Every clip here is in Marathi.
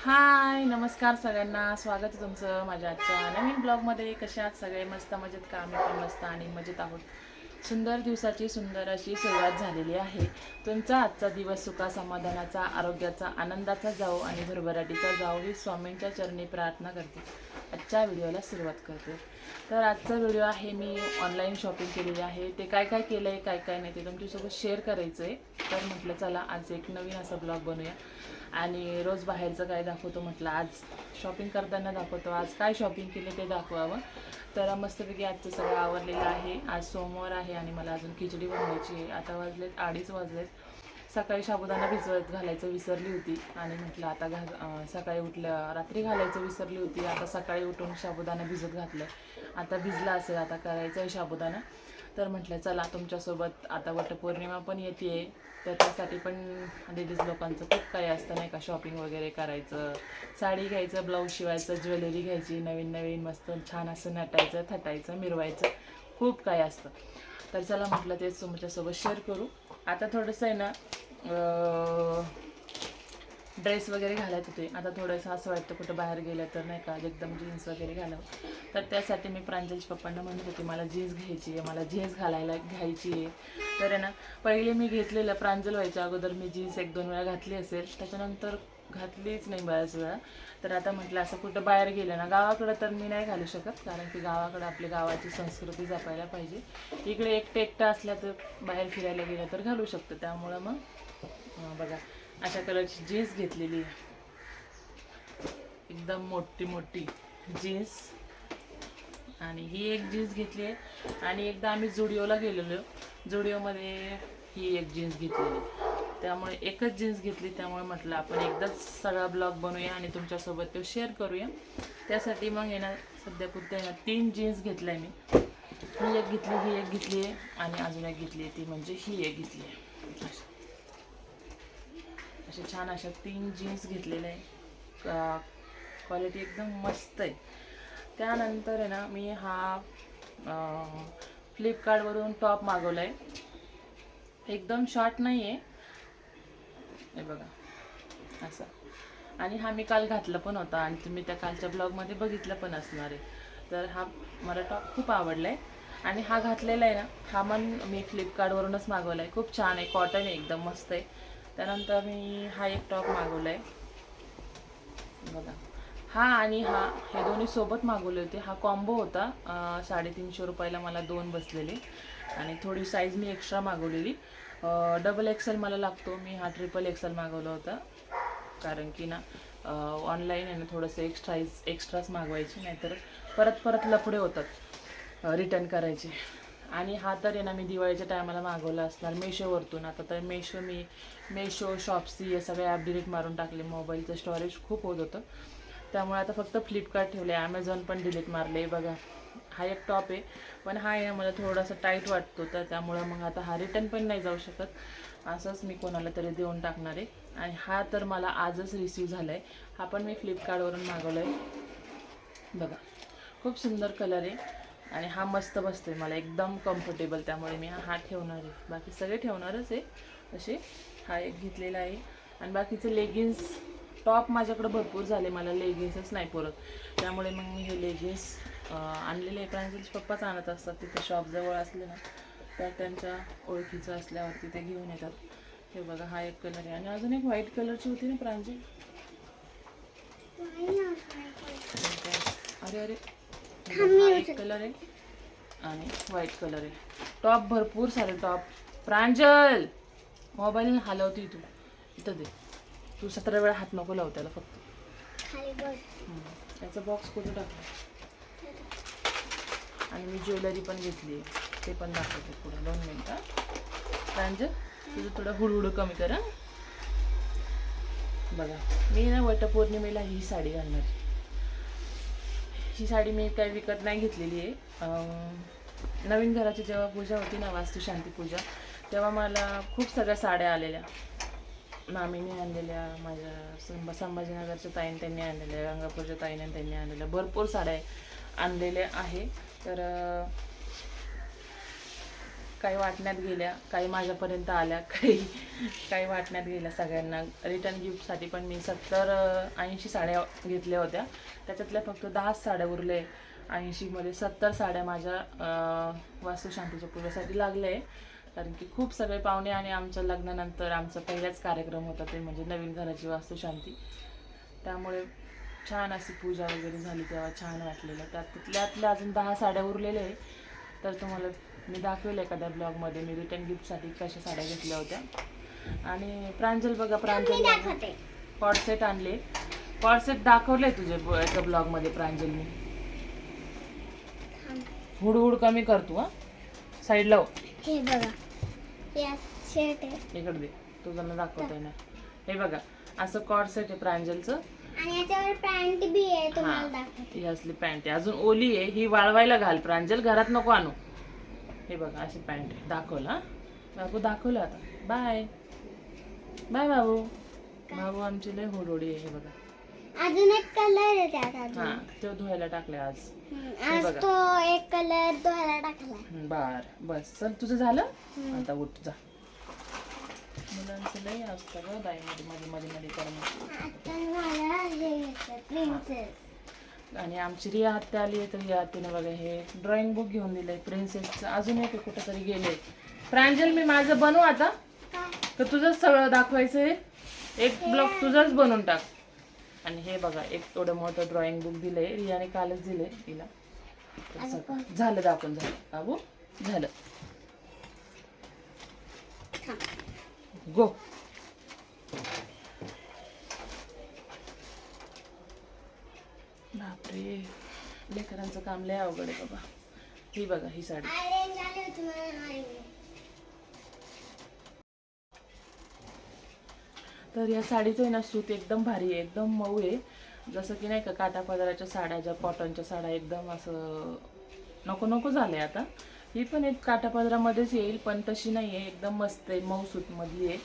हाय नमस्कार सगळ्यांना. स्वागत आहे तुमचं माझ्या आजच्या नवीन ब्लॉगमध्ये. कसे आहात सगळे? मस्त मजेत का? आम्ही पण मस्त आणि मजेत आहोत. सुंदर दिवसाची सुंदर अशी सुरुवात झालेली आहे. तुमचा आजचा दिवस सुखा समाधानाचा आरोग्याचा आनंदाचा जाओ आणि भरभराटीचा जाओ ही स्वामींच्या चरणी प्रार्थना करते. आजच्या व्हिडिओला सुरुवात करते. तर आजचा व्हिडिओ आहे मी ऑनलाईन शॉपिंग केलेली आहे. ते काय काय केलं आहे काय काय नाही ते तुमच्यासोबत शेअर करायचं आहे तर म्हटलं चला आज एक नवीन असा ब्लॉग बनवूया. आणि रोज बाहेरचं काय दाखवतो म्हटलं आज शॉपिंग करताना दाखवतो. आज काय शॉपिंग केले ते दाखवावं. तर मस्तपैकी आजचं सगळं आवरलेलं आहे. आज सोमवार आहे आणि मला अजून खिचडी बनवायची आहे. आता वाजलेत अडीच वाजलेत. सकाळी साबुदाणा भिजवत घालायचं विसरली होती. आणि म्हटलं आता घा सकाळी उठलं रात्री घालायचं विसरली होती. आता सकाळी उठून साबुदाणा भिजत घातलं. आता भिजला असेल आता करायचं आहे साबुदाणा तर म्हटलं चला तुमच्यासोबत आता वटपौर्णिमा पण येते तर त्यासाठी पण लेडीज लोकांचं खूप काही असतं नाही का? शॉपिंग वगैरे करायचं साडी घ्यायचं ब्लाऊज शिवायचं ज्वेलरी घ्यायची नवीन नवीन मस्त छान असं नटायचं थटायचं मिरवायचं खूप काही असतं. तर चला म्हटलं तेच तुमच्यासोबत शेअर करू. आता थोडंसं आहे ना ड्रेस वगैरे घालत होते. आता थोडंसं असं वाटतं कुठं बाहेर गेलं तर नाही का एकदम जीन्स वगैरे घालावं. तर त्यासाठी मी प्रांजलच्या पप्पांना म्हणत होते मला जीन्स घ्यायची आहे मला जीन्स घालायला घ्यायची आहे. तर आहे ना पहिले मी घेतलेलं प्रांजल व्हायच्या अगोदर मी जीन्स एक दोन वेळा घातली असेल. त्याच्यानंतर घातलीच नाही बऱ्याच वेळा. तर आता म्हटलं असं कुठं बाहेर गेलं ना गावाकडं तर मी नाही घालू शकत कारण की गावाकडं आपली गावाची संस्कृती जपायला पाहिजे. इकडे एकटं एकटं असल्या तर बाहेर फिरायला गेलं तर घालू शकतं. त्यामुळं मग बघा अशा कलरची जीन्स घेतलेली आहे. एकदम मोठी मोठी जीन्स. आणि ही एक जीन्स घेतली आहे. आणि एकदा आम्ही जुडिओला गेलेलो. जुडिओमध्ये ही एक जीन्स घेतलेली. त्यामुळे एकच जीन्स घेतली. त्यामुळे म्हटलं आपण एकदाच सगळा ब्लॉग बनवूया आणि तुमच्यासोबत तो शेअर करूया. त्यासाठी मग येणार सध्या पुरत्या येणार तीन जीन्स घेतल्या मी. ही एक घेतली ही एक घेतली आहे. आणि अजून एक घेतली आहे. ती म्हणजे ही एक घेतली आहे. असे छान अशा तीन जीन्स घेतलेल्या आहे क्वालिटी एकदम मस्त आहे. त्यानंतर आहे ना मी हा फ्लिपकार्टवरून टॉप मागवला आहे एकदम शॉर्ट नाही आहे हे बघा. असा. आणि हा मी काल घातला पण होता आणि तुम्ही त्या कालच्या ब्लॉगमध्ये बघितलं पण असणार आहे. तर हा मला टॉप खूप आवडला आहे आणि हा घातलेला आहे ना हा मन मी फ्लिपकार्टवरूनच मागवला आहे खूप छान आहे. कॉटन आहे. एकदम मस्त आहे. त्यानंतर मी हा एक टॉप मागवला आहे बघा. हा आणि हा हे दोन्ही सोबत मागवले होते. हा कॉम्बो होता. साडेतीनशे रुपयाला मला दोन बसलेले. आणि थोडी साईज मी एक्स्ट्रा मागवलेली. डबल एक्सेल मला लागतो. मी हा ट्रिपल एक्सेल मागवला होता. कारण की ना ऑनलाईन आहे ना थोडंसं एक्स्ट्रा एक्स्ट्राच मागवायची नाहीतर परत परत लफडे होतात रिटर्न करायचे. आणि हा तर आहे ना मी दिवाळीच्या टायमाला मागवला असणार मेशोवरतून आता तर मेशो मी मेशो शॉप्सी या सगळे ॲप डिलीट मारून टाकले. मोबाईलचं स्टोरेज खूप होत होतं. त्यामुळे आता फक्त फ्लिपकार्ट ठेवले. ॲमेझॉन पण डिलीट मारले. बघा हा एक टॉप आहे. पण हा आहे ना मला थोडासा टाईट वाटतो. तर त्यामुळं मग आता हा रिटर्न पण नाही जाऊ शकत. असंच मी कोणाला तरी देऊन टाकणार आहे. आणि हा तर मला आजच रिसीव झाला आहे हा पण मी फ्लिपकार्टवरून मागवला आहे बघा खूप सुंदर कलर आहे. आणि हा मस्त बसतोय मला एकदम कम्फर्टेबल त्यामुळे मी हा ठेवणार आहे. बाकी सगळे ठेवणारच आहे. असे हा एक घेतलेला आहे. आणि बाकीचे लेगिन्स टॉप माझ्याकडे भरपूर झाले मला लेगिन्सच नाही पुरत. त्यामुळे मग मी हे लेगिन्स आणलेले आहे प्रांजलचे पप्पाच आणत असतात तिथे शॉप जवळ असले ना तर त्यांच्या ओळखीचं असल्यावरती ते घेऊन येतात. हे बघा हा एक कलर आहे. आणि अजून एक व्हाईट कलरची होती ना प्रांजल? अरे अरे. एक कलर आहे. आणि व्हाईट कलर आहे. टॉप भरपूर सारे टॉप प्रांजल मोबाईल हलवती तू. इथं दे. तू सतरा वेळा हात नको लाव त्याला फक्त. त्याचा बॉक्स कुठे टाकला आणि मी ज्वेलरी पण घेतली आहे. ते पण दाखवते पुढे. दोन मिनटं प्रांजल तुझं थोडं हुडहुड कमी कर? बघा. मी ना वटपौर्णिमेला ही साडी घालणार ही साडी मी काही विकत नाही घेतलेली आहे. नवीन घराची जेव्हा पूजा होती ना वास्तुशांती पूजा तेव्हा मला खूप सगळ्या साड्या आलेल्या. मामीने आणलेल्या माझ्या संभ संभाजीनगरच्या ताईन त्यांनी आणलेल्या गंगापूरच्या ताईने त्यांनी आणलेल्या भरपूर साड्या आणलेल्या आहे. तर काही वाटण्यात गेल्या काही माझ्यापर्यंत आल्या काही काही वाटण्यात गेल्या सगळ्यांना. रिटर्न गिफ्टसाठी पण मी सत्तर ऐंशी साड्या घेतल्या होत्या. त्याच्यातल्या फक्त दहाच साड्या उरले. ऐंशीमध्ये सत्तर साड्या माझ्या वास्तुशांतीच्या पूजेसाठी लागल्या आहे कारण की खूप सगळे पाहुणे आणि आमच्या लग्नानंतर आमचा पहिलाच कार्यक्रम होता ते म्हणजे नवीन घराची वास्तुशांती. त्यामुळे छान अशी पूजा वगैरे झाली तेव्हा छान वाटलेलं. त्यात तिथल्यातल्या अजून दहा साड्या उरलेल्या आहे तर तुम्हाला मी दाखवेल एखाद्या ब्लॉगमध्ये. मी रिटर्न गिफ्टसाठी कशा साड्या घेतल्या होत्या. आणि प्रांजल बघा प्रांजल कॉडसेट आणले. कॉडसेट दाखवले तुझे एका ब्लॉगमध्ये प्रांजल मी हुडहुड कमी करतो हा. साईडला हो. हे बघा. हे शर्ट आहे. इकडे दे. तुझं दाखवता ना. हे बघा. असं कॉडसेट आहे प्रांजलचं. आणि याच्यावर पॅन्ट बी आहे तुम्हाला. दाखवते. ही असली पॅन्ट आहे. अजून ओली आहे. ही वाळवायला घाल प्रांजल. घरात नको आणू. हे बघा अशी पॅन्ट दाखवलं बाबू दाखवलं आता. बाय. बाय बाबू. बाबू आमची लय होडोडी आहे हे बघा. अजून एक कलर आहे त्यात अजून. हा तो धुवायला टाकले आज. आज बघा. तो एक कलर धुवायला टाकला बर. बस. चल तुझं झालं? आता उठ जा. मुलांचं लय असतं ग बाई मध्ये मध्ये मध्ये मध्ये करणं आता मला हे घेतलं प्रिन्सेस आणि आमची रिया हत्या आली आहे तर रिया हत्तीने बघा हे ड्रॉइंग बुक घेऊन दिलंय. प्रिन्सेसचं अजून एक कुठं तरी गेले. प्रांजल मी माझं बनवू आता? तर तुझंच सगळं दाखवायचं आहे एक ब्लॉक तुझंच बनवून टाक. आणि हे बघा एक एवढं मोठं ड्रॉइंग बुक दिलंय. रियाने कालच दिलंय तिला झालं दाखवून झालं. बाबू झालं. गो बापरे लेकरांचं काम लय अवघड आहे बाबा. ही बघा ही साडी. तर या साडीचं आहे ना सूत एकदम भारी आहे एकदम मऊ आहे. जसं की नाही का काटा पदराच्या साड्या ज्या कॉटनच्या साड्या एकदम असं नको नको झालंय आता. ही पण एक काटा पदरामध्येच येईल पण तशी नाही आहे. एकदम मस्त आहे मऊ सूतमधली आहे.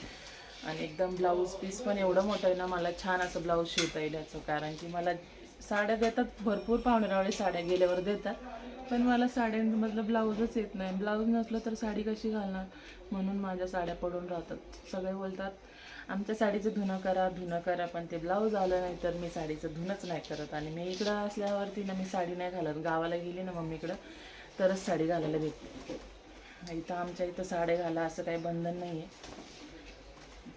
आणि एकदम ब्लाऊज पीस पण एवढं मोठं आहे ना मला छान असं ब्लाऊज शिवता येईल याचं. कारण की मला साड्या देतात भरपूर पाहुणेरावळे साड्या गेल्यावर देतात. पण मला साड्यांमधलं ब्लाऊजच येत नाही. ब्लाऊज नसलं तर साडी कशी घालणार? म्हणून माझ्या साड्या पडून राहतात. सगळे बोलतात आमच्या साडीचं धुणं करा धुणं करा पण ते ब्लाऊज आलं नाही तर मी साडीचं धुणंच नाही करत. आणि मी इकडं असल्यावरती ना मी साडी नाही घालत. गावाला गेली ना मम्मीकडं तरच साडी घालायला भेटते. इथं आमच्या इथं साड्या घाला असं काही बंधन नाही आहे.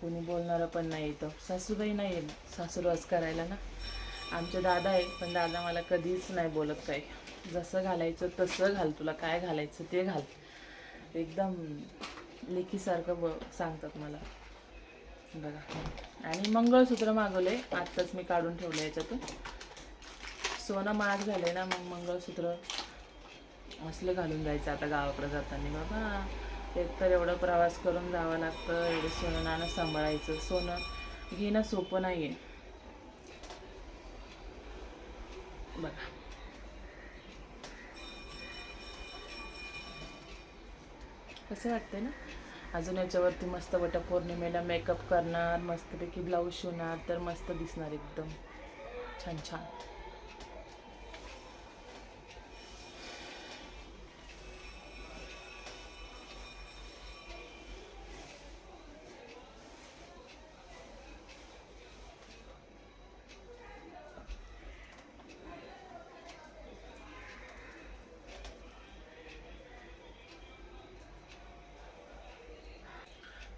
कोणी बोलणारं पण नाही इथं. सासूबाई नाही आहे सासूरवास करायला ना. आमचे दादा आहे पण दादा मला कधीच नाही बोलत काही. जसं घालायचं तसं घाल तुला काय घालायचं ते घाल. एकदम लेखीसारखं ब सांगतात मला. बघा. आणि मंगळसूत्र मागवले आत्ताच मी काढून ठेवलं याच्यातून. सोनं महाग झालंय ना मग मंगळसूत्र असलं घालून जायचं आता गावाकडे जाताना. बाबा एक तर एवढं प्रवास करून जावं लागतं एवढं सोनं नाणं सांभाळायचं. सोनं घेणं सोपं नाही आहे बघा कसं वाटतंय ना? अजून याच्यावरती मस्त वटपौर्णिमेला मेकअप करणार मस्तपैकी ब्लाऊज शिवणार तर मस्त दिसणार एकदम. छान छान.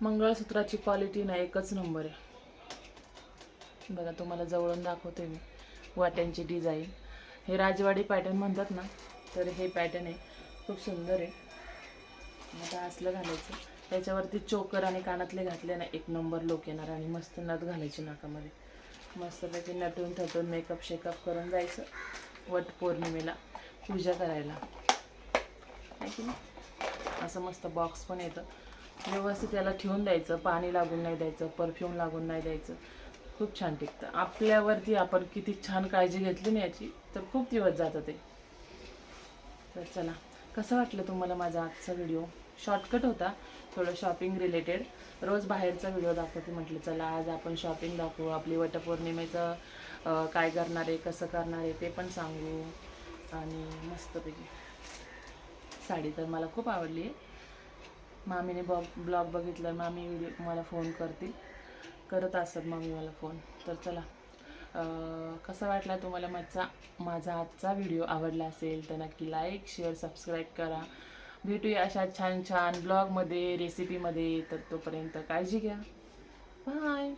मंगळसूत्राची क्वालिटी ना एकच नंबर आहे. बघा तुम्हाला जवळून दाखवते मी वाट्यांची डिझाईन हे राजवाडी पॅटर्न म्हणतात ना तर हे पॅटर्न आहे. खूप सुंदर आहे. आता असलं घालायचं. त्याच्यावरती चोकर आणि कानातले घातले ना एक नंबर लोक येणार आणि मस्त नथ घालायची नाकामध्ये. मस्तपैकी नटून थटून मेकअप शेकअप करून जायचं. वट पौर्णिमेला पूजा करायला. असं मस्त बॉक्स पण येतं. व्यवस्थित याला ठेवून द्यायचं पाणी लागून नाही द्यायचं परफ्यूम लागून नाही द्यायचं. खूप छान टिकतं. आपल्यावरती आपण किती छान काळजी घेतली ना याची तर खूप दिवस जातं ते. तर चला कसं वाटलं तुम्हाला माझा आजचा व्हिडिओ? शॉर्टकट होता थोडं शॉपिंग रिलेटेड रोज बाहेरचा व्हिडिओ दाखवते म्हटलं चला आज आपण शॉपिंग दाखवू आपली वटपौर्णिमेचं काय करणार आहे कसं करणार आहे ते पण सांगू. आणि मस्तपैकी. साडी तर मला खूप आवडली. आहे मामीने बॉ ब्लॉग बघितलं मामी व्हिडिओ मला फोन करतील. करत असतात मामी मला फोन तर चला. कसा वाटला तुम्हाला माझा माझा आजचा व्हिडिओ आवडला असेल तर नक्की लाईक शेअर सबस्क्राईब करा. भेटूया अशा छान छान ब्लॉगमध्ये रेसिपीमध्ये तर तोपर्यंत काळजी घ्या. बाय